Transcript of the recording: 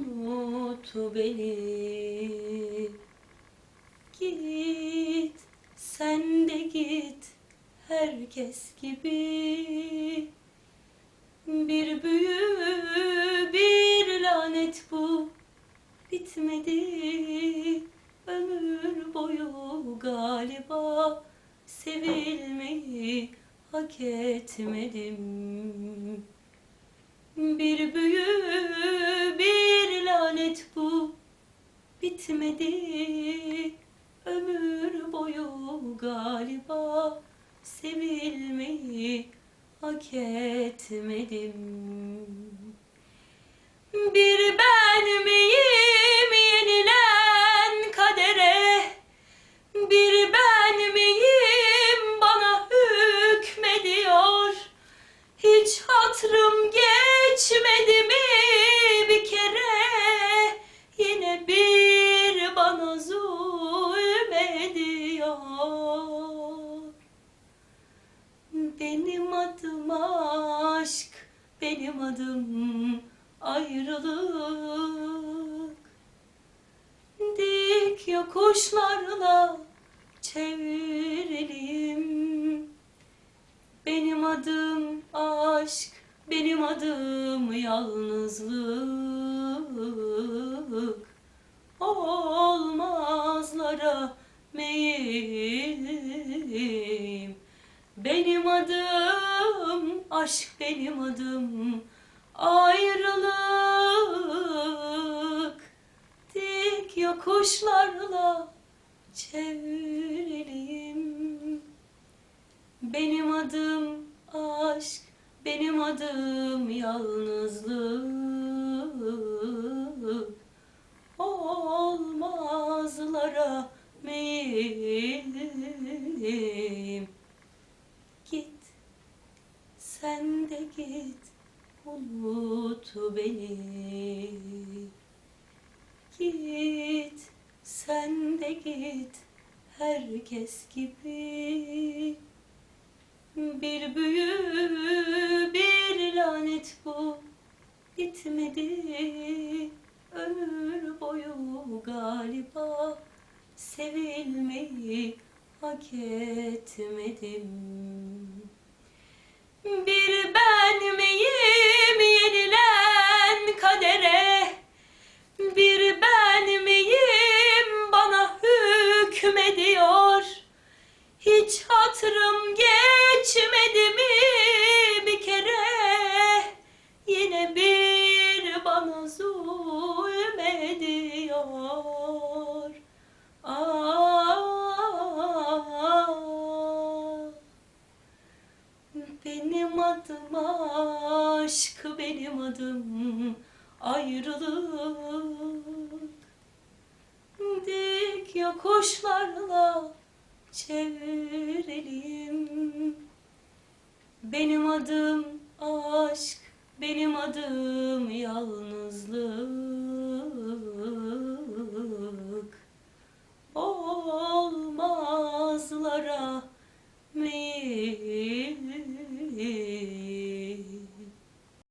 unut beni. Git sen de git. Herkes gibi. Bir büyü bir lanet bu. Bitmedi. Ömür boyu galiba sevilmeyi hak etmedim bir büyü bir lanet bu. Bitmedi ömür boyu galiba. Sevilmeyi hak etmedim. Bir ben benim adım aşk benim adım ayrılık dik yokuşlarla çevrilim benim adım aşk, benim adım yalnızlık. Olmazlara meyillim. Benim adım aşk, benim adım ayrılık. Dik yokuşlarla çevrilim. Benim adım aşk, benim adım yalnızlık. Olmazlara meyillim. Git, sen de git, unut beni. Git, sen de git, herkes gibi. Bir büyü, bir lanet bu bitmedi ömür boyu galiba sevilmeyi hak etmedim. Adım aşk, benim adım ayrılık. Dik yokuşlarla çevrilim Benim adım aşk, benim adım yalnızlık